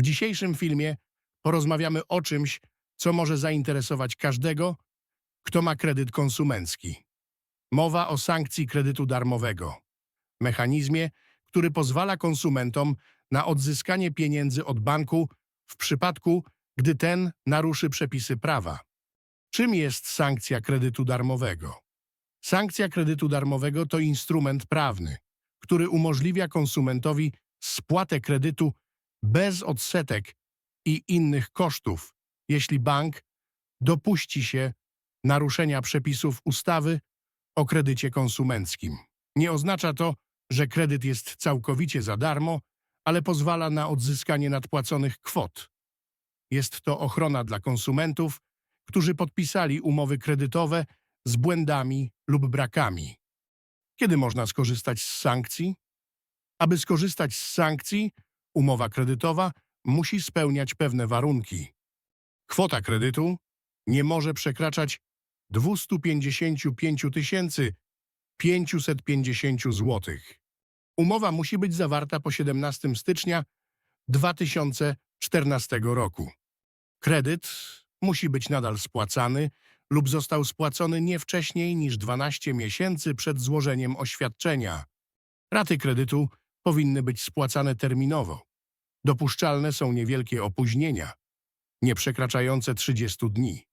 W dzisiejszym filmie porozmawiamy o czymś, co może zainteresować każdego, kto ma kredyt konsumencki. Mowa o sankcji kredytu darmowego, mechanizmie, który pozwala konsumentom na odzyskanie pieniędzy od banku w przypadku, gdy ten naruszy przepisy prawa. Czym jest sankcja kredytu darmowego? Sankcja kredytu darmowego to instrument prawny, który umożliwia konsumentowi spłatę kredytu bez odsetek i innych kosztów, jeśli bank dopuści się naruszenia przepisów ustawy o kredycie konsumenckim. Nie oznacza to, że kredyt jest całkowicie za darmo, ale pozwala na odzyskanie nadpłaconych kwot. Jest to ochrona dla konsumentów, którzy podpisali umowy kredytowe z błędami lub brakami. Kiedy można skorzystać z sankcji? Aby skorzystać z sankcji, umowa kredytowa musi spełniać pewne warunki. Kwota kredytu nie może przekraczać 255 550 zł. Umowa musi być zawarta po 17 stycznia 2014 roku. Kredyt musi być nadal spłacany lub został spłacony nie wcześniej niż 12 miesięcy przed złożeniem oświadczenia. Raty kredytu powinny być spłacane terminowo. Dopuszczalne są niewielkie opóźnienia, nie przekraczające 30 dni.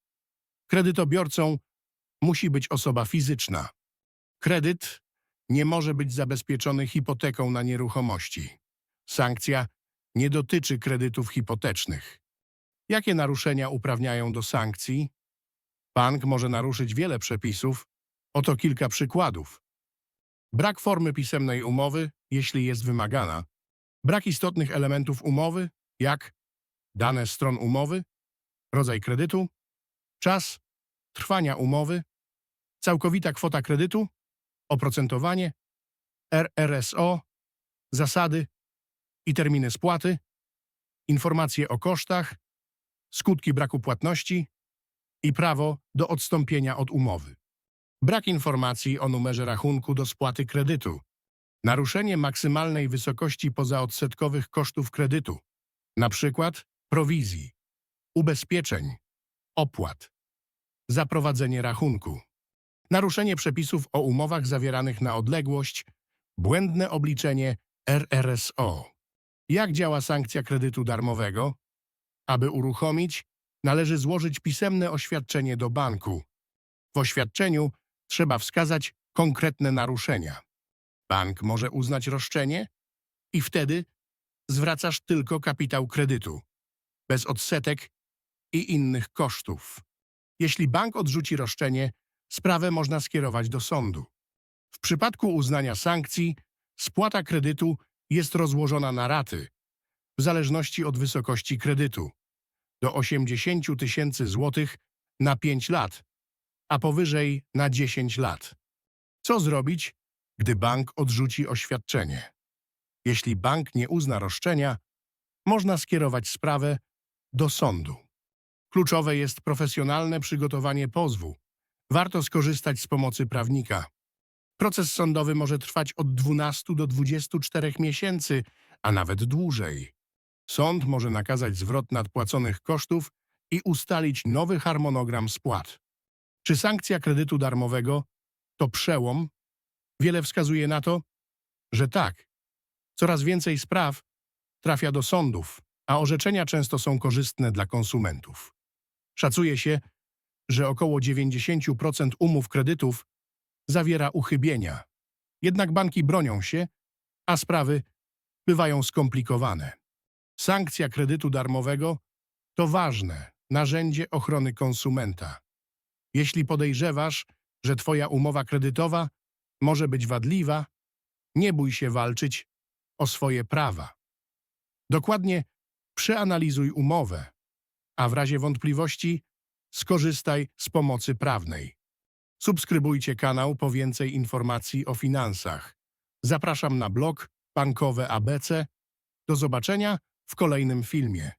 Kredytobiorcą musi być osoba fizyczna. Kredyt nie może być zabezpieczony hipoteką na nieruchomości. Sankcja nie dotyczy kredytów hipotecznych. Jakie naruszenia uprawniają do sankcji? Bank może naruszyć wiele przepisów. Oto kilka przykładów. Brak formy pisemnej umowy, jeśli jest wymagana. Brak istotnych elementów umowy, jak dane stron umowy, rodzaj kredytu, czas trwania umowy, całkowita kwota kredytu, oprocentowanie, RRSO, zasady i terminy spłaty, informacje o kosztach, skutki braku płatności i prawo do odstąpienia od umowy. Brak informacji o numerze rachunku do spłaty kredytu. Naruszenie maksymalnej wysokości pozaodsetkowych kosztów kredytu, przykład prowizji, ubezpieczeń, opłat. Zaprowadzenie rachunku. Naruszenie przepisów o umowach zawieranych na odległość, błędne obliczenie RRSO. Jak działa sankcja kredytu darmowego? Aby uruchomić, należy złożyć pisemne oświadczenie do banku. W oświadczeniu trzeba wskazać konkretne naruszenia. Bank może uznać roszczenie i wtedy zwracasz tylko kapitał kredytu, bez odsetek i innych kosztów. Jeśli bank odrzuci roszczenie, sprawę można skierować do sądu. W przypadku uznania sankcji, spłata kredytu jest rozłożona na raty, w zależności od wysokości kredytu, do 80 tysięcy złotych na 5 lat, a powyżej na 10 lat. Co zrobić, gdy bank odrzuci oświadczenie? Jeśli bank nie uzna roszczenia, można skierować sprawę do sądu. Kluczowe jest profesjonalne przygotowanie pozwu. Warto skorzystać z pomocy prawnika. Proces sądowy może trwać od 12 do 24 miesięcy, a nawet dłużej. Sąd może nakazać zwrot nadpłaconych kosztów i ustalić nowy harmonogram spłat. Czy sankcja kredytu darmowego to przełom? Wiele wskazuje na to, że tak. Coraz więcej spraw trafia do sądów, a orzeczenia często są korzystne dla konsumentów. Szacuje się, że około 90% umów kredytów zawiera uchybienia. Jednak banki bronią się, a sprawy bywają skomplikowane. Sankcja kredytu darmowego to ważne narzędzie ochrony konsumenta. Jeśli podejrzewasz, że Twoja umowa kredytowa może być wadliwa, nie bój się walczyć o swoje prawa. Dokładnie przeanalizuj umowę, a w razie wątpliwości skorzystaj z pomocy prawnej. Subskrybujcie kanał po więcej informacji o finansach. Zapraszam na blog Bankowe ABC. Do zobaczenia w kolejnym filmie.